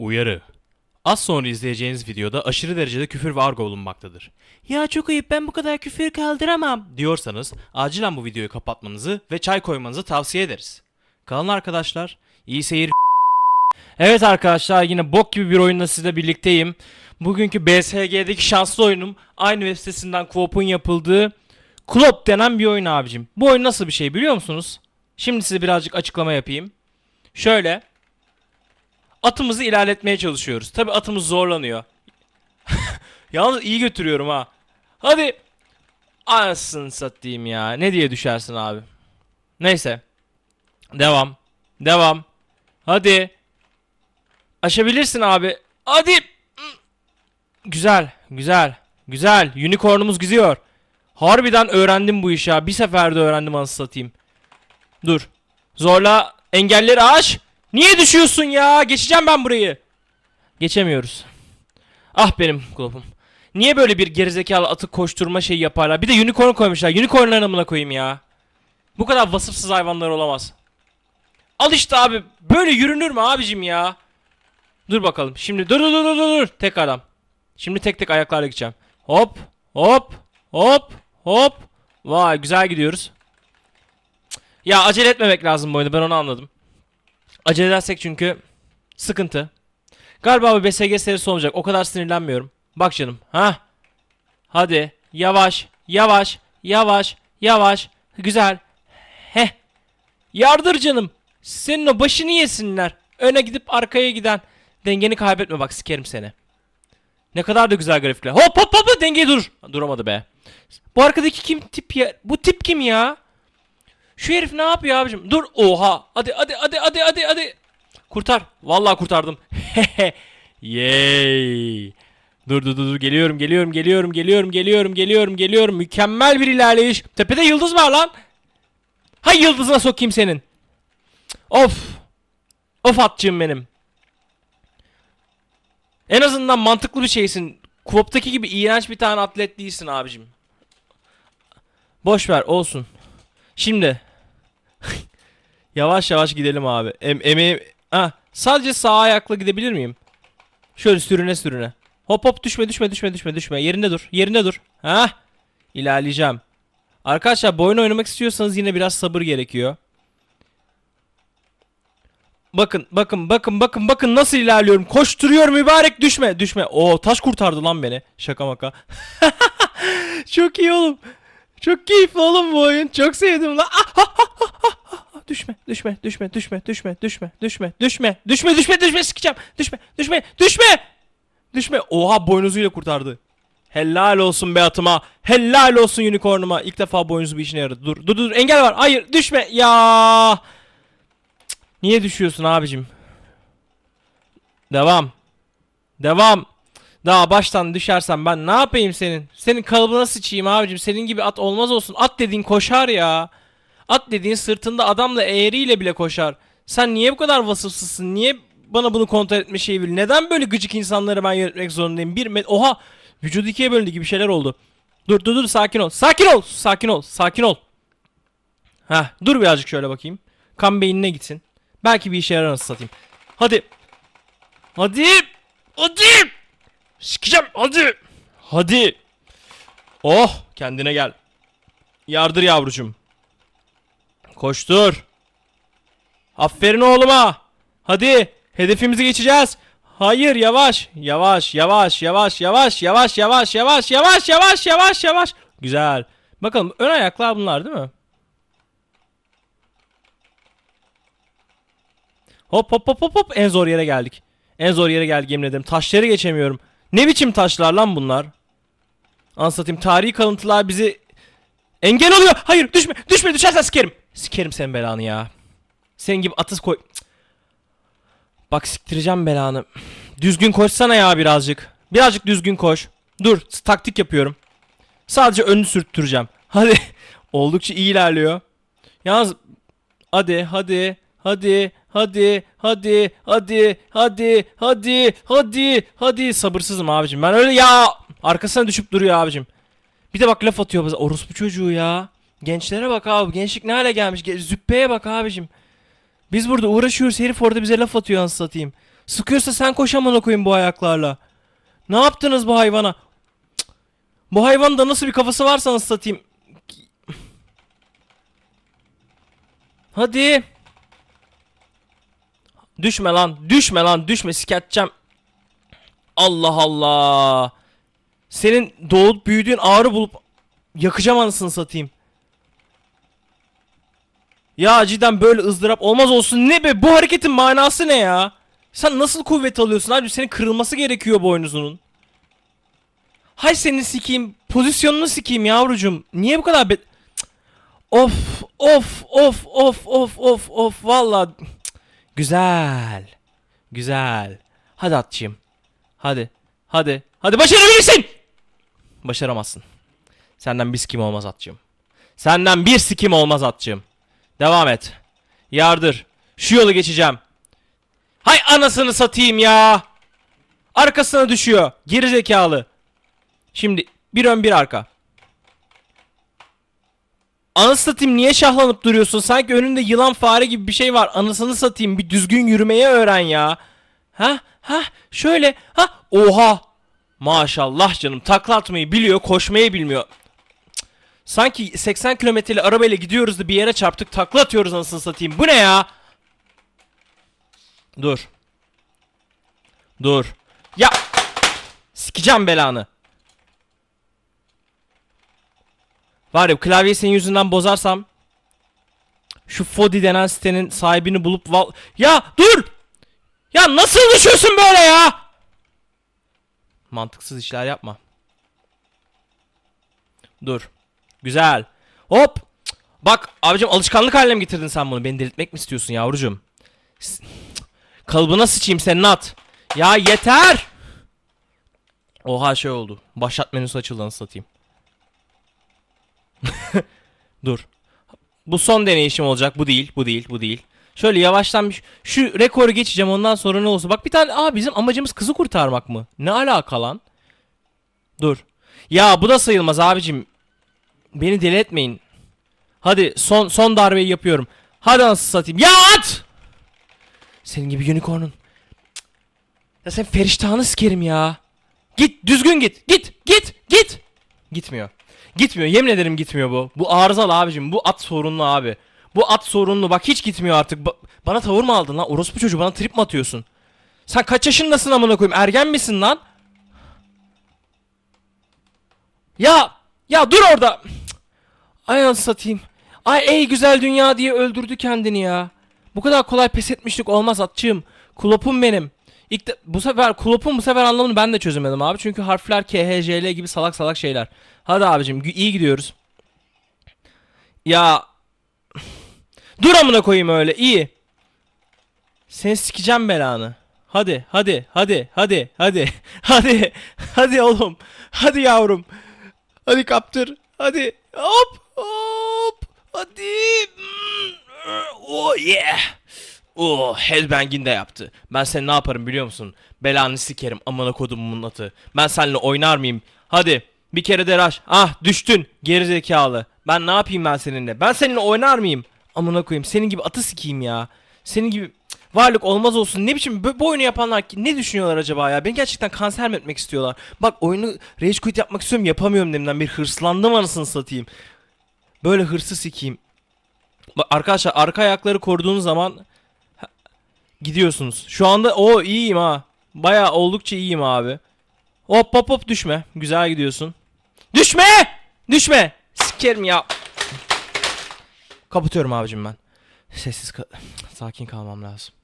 Uyarı. Az sonra izleyeceğiniz videoda aşırı derecede küfür ve argo bulunmaktadır. Ya çok ayıp ben bu kadar küfür kaldıramam diyorsanız acilen bu videoyu kapatmanızı ve çay koymanızı tavsiye ederiz. Kalın arkadaşlar. İyi seyir. Evet arkadaşlar yine bok gibi bir oyunla sizle birlikteyim. Bugünkü BSG'deki şanslı oyunum aynı web sitesinden co-op'un yapıldığı Klop denen bir oyun abicim. Bu oyun nasıl bir şey biliyor musunuz? Şimdi size birazcık açıklama yapayım. Şöyle atımızı ilerletmeye çalışıyoruz. Tabi atımız zorlanıyor. Yalnız iyi götürüyorum ha. Hadi. Anasını satayım ya. Ne diye düşersin abi. Neyse. Devam. Devam. Hadi. Aşabilirsin abi. Hadi. Güzel. Güzel. Güzel. Unicorn'umuz gidiyor. Harbiden öğrendim bu işi ha. Bir seferde öğrendim anasını satayım. Dur. Zorla engelleri aş. Niye düşüyorsun ya? Geçeceğim ben burayı. Geçemiyoruz. Ah benim kulübüm. Niye böyle bir gerizekalı atı koşturma şeyi yaparlar? Bir de unicorn koymuşlar. Unicornların amına koyayım ya. Bu kadar vasıfsız hayvanlar olamaz. Al işte abi. Böyle yürünür mü abicim ya? Dur bakalım. Şimdi dur dur dur dur dur. Tek adam. Şimdi tek tek ayaklarla gideceğim. Hop hop hop hop. Vay güzel gidiyoruz. Ya acele etmemek lazım bu oyunda ben onu anladım. Acele edersek çünkü sıkıntı. Galiba bu BSG serisi olacak. O kadar sinirlenmiyorum. Bak canım. Ha? Hadi. Yavaş. Yavaş. Yavaş. Yavaş. Güzel. Heh. Yardır canım. Senin o başını yesinler. Öne gidip arkaya giden. Dengeni kaybetme bak sikerim seni. Ne kadar da güzel grafikler. Hop hop hop dengeyi dur. Duramadı be. Bu arkadaki kim tip ya? Bu tip kim ya? Şu herif ne yapıyor abicim? Dur. Oha. Hadi hadi hadi hadi hadi hadi. Kurtar. Vallahi kurtardım. Yay. Dur dur dur geliyorum geliyorum geliyorum geliyorum geliyorum geliyorum geliyorum. Mükemmel bir ilerleyiş. Tepede yıldız var lan. Hay yıldızına sokayım senin. Of. Of atçığım benim. En azından mantıklı bir şeysin. Kupop'taki gibi iğrenç bir tane atlet değilsin abicim. Boş ver olsun. Şimdi yavaş yavaş gidelim abi. Em emeği ha sadece sağ ayakla gidebilir miyim? Şöyle sürüne sürüne. Hop hop düşme düşme düşme düşme düşme. Yerinde dur. Yerinde dur. Ha? İlerleyeceğim. Arkadaşlar bu oynamak istiyorsanız yine biraz sabır gerekiyor. Bakın bakın bakın bakın bakın nasıl ilerliyorum. Koşturuyor mübarek düşme düşme. Oo taş kurtardı lan beni. Şaka maka. Çok iyi oğlum. Çok keyifli oğlum bu oyun. Çok sevdim lan. Ah, ah. Düşme, düşme, düşme, düşme, düşme, düşme, düşme, düşme, düşme, düşme, düşme, sikeceğim. Düşme, düşme, düşme. Düşme. Oha boynuzuyla kurtardı. Helal olsun be atıma. Helal olsun unicornuma. İlk defa boynuzu bir işine yaradı. Dur, dur, dur. Engel var. Hayır, düşme. Ya. Niye düşüyorsun abicim? Devam. Devam. Daha baştan düşersen ben ne yapayım senin? Senin kalıbına sıçayım abicim. Senin gibi at olmaz olsun. At dediğin koşar ya. At dediğin sırtında adamla eğriyle bile koşar. Sen niye bu kadar vasıfsızsın? Niye bana bunu kontrol etme şeyi bil? Neden böyle gıcık insanları ben yönetmek zorundayım? Bir met Oha! Vücudu ikiye bölündü gibi şeyler oldu. Dur dur dur sakin ol. Sakin ol. Sakin ol. Sakin ol. Heh dur birazcık şöyle bakayım. Kan beynine gitsin. Belki bir işe yarar nasıl satayım. Hadi. Hadi. Hadi. Sikeceğim hadi. Hadi. Oh kendine gel. Yardır yavrucum. Koştur. Aferin oğluma. Hadi hedefimizi geçeceğiz. Hayır yavaş. Yavaş yavaş yavaş yavaş yavaş yavaş yavaş yavaş yavaş yavaş yavaş. Güzel. Bakalım ön ayaklar bunlar değil mi? Hop hop hop hop hop en zor yere geldik. En zor yere geldik yemin ederim. Taşları geçemiyorum. Ne biçim taşlar lan bunlar? Anlatayım tarihi kalıntılar bizi engel oluyor. Hayır düşme düşme düşersen sikerim. Sikerim senin belanı ya. Senin gibi atız koy. Bak siktireceğim belanı. Düzgün koşsana ya birazcık. Birazcık düzgün koş. Dur taktik yapıyorum. Sadece önünü sürttüreceğim. Hadi. Oldukça iyi ilerliyor. Yalnız hadi hadi hadi hadi hadi hadi hadi hadi hadi hadi sabırsızım abicim. Ben öyle ya arkasına düşüp duruyor abicim. Bir de bak laf atıyor bize. Orospu çocuğu ya. Gençlere bak abi. Gençlik ne hale gelmiş. Ge- Züppeye bak abicim. Biz burada uğraşıyoruz. Herif orada bize laf atıyor anasını satayım. Sıkıyorsa sen koş amına koyayım bu ayaklarla. Ne yaptınız bu hayvana? Bu hayvanın da nasıl bir kafası varsa nasıl satayım. Hadi. Düşme lan. Düşme lan. Düşme. Siketeceğim. Allah Allah. Senin doğup büyüdüğün ağrı bulup yakacağım anasını satayım. Ya cidden böyle ızdırap olmaz olsun ne be bu hareketin manası ne ya? Sen nasıl kuvvet alıyorsun abi senin kırılması gerekiyor boynuzunun. Hay seni sikeyim pozisyonunu sikeyim yavrucum. Niye bu kadar be... Of of of of of of of valla. Güzel. Güzel. Hadi atçıyım. Hadi. Hadi. Hadi başarabilirsin. Başaramazsın. Senden bir sikim olmaz atçım. Senden bir sikim olmaz atçım. Devam et. Yardır. Şu yolu geçeceğim. Hay anasını satayım ya. Arkasına düşüyor. Geri zekalı. Şimdi bir ön bir arka. Anasını satayım niye şahlanıp duruyorsun? Sanki önünde yılan fare gibi bir şey var. Anasını satayım bir düzgün yürümeye öğren ya. Ha ha şöyle ha oha. Maşallah canım takla atmayı biliyor koşmayı bilmiyor. Sanki 80 kilometreli arabayla gidiyoruz da bir yere çarptık takla atıyoruz anasını satayım. Bu ne ya? Dur. Dur. Ya. Sikeceğim belanı. Var ya klavyeyi senin yüzünden bozarsam şu Fodi denen sitenin sahibini bulup val... Ya dur! Ya nasıl düşüyorsun böyle ya? Mantıksız işler yapma. Dur. Güzel. Hop. Bak abicim alışkanlık haline mi getirdin sen bunu? Beni delirtmek mi istiyorsun yavrucuğum? Kalıbına sıçayım senin at. Ya yeter. Oha şey oldu. Başlat menüsü açıldı nasıl satayım. Dur. Bu son deneyişim olacak. Bu değil, bu değil, bu değil. Şöyle yavaştan bir şu rekoru geçeceğim ondan sonra ne olsun. Bak bir tane aa bizim amacımız kızı kurtarmak mı? Ne alaka lan? Dur. Ya bu da sayılmaz abicim. Beni deli. Hadi son son darbeyi yapıyorum. Hadi nasıl satayım. Ya at! Senin gibi unicorn'un. Ya sen feriştahını sikerim ya. Git düzgün git. Git git git. Gitmiyor. Gitmiyor. Yemin ederim gitmiyor bu. Bu arızalı abicim. Bu at sorunlu abi. Bu at sorunlu. Bak hiç gitmiyor artık. Ba- bana tavır mı aldın lan? Orospu çocuğu bana trip mi atıyorsun? Sen kaç yaşındasın amına koyayım? Ergen misin lan? Ya ya dur orada. Ay anasını satayım. Ay ey güzel dünya diye öldürdü kendini ya. Bu kadar kolay pes etmişlik olmaz atçığım. Kulopum benim. İlk de- bu sefer kulopun bu sefer anlamını ben de çözemedim abi. Çünkü harfler K, H, J, L gibi salak salak şeyler. Hadi abicim iyi gidiyoruz. Ya Dur amına koyayım öyle iyi. Seni sikeceğim belanı. Hadi hadi hadi hadi hadi hadi hadi oğlum. Hadi yavrum. Hadi kaptır. Hadi. Hop. Hadi. Mm, Oh yeah. Oh headbanging de yaptı. Ben seni ne yaparım biliyor musun? Belanı sikerim amına kodumun atı. Ben seninle oynar mıyım? Hadi. Bir kere de rush. Ah düştün. Geri zekalı. Ben ne yapayım ben seninle? Ben seninle oynar mıyım? Amına koyayım. Senin gibi atı sikeyim ya. Senin gibi varlık olmaz olsun. Ne biçim bu, oyunu yapanlar ki- ne düşünüyorlar acaba ya? Beni gerçekten kanser mi etmek istiyorlar? Bak oyunu rage quit yapmak istiyorum yapamıyorum deminden bir hırslandım anasını satayım. Böyle hırsı sikeyim. Bak arkadaşlar arka ayakları koruduğunuz zaman gidiyorsunuz. Şu anda o iyiyim ha. Baya oldukça iyiyim abi. Hop hop hop düşme. Güzel gidiyorsun. Düşme! Düşme! Sikerim ya. Kapatıyorum abicim ben. Sessiz kal- sakin kalmam lazım.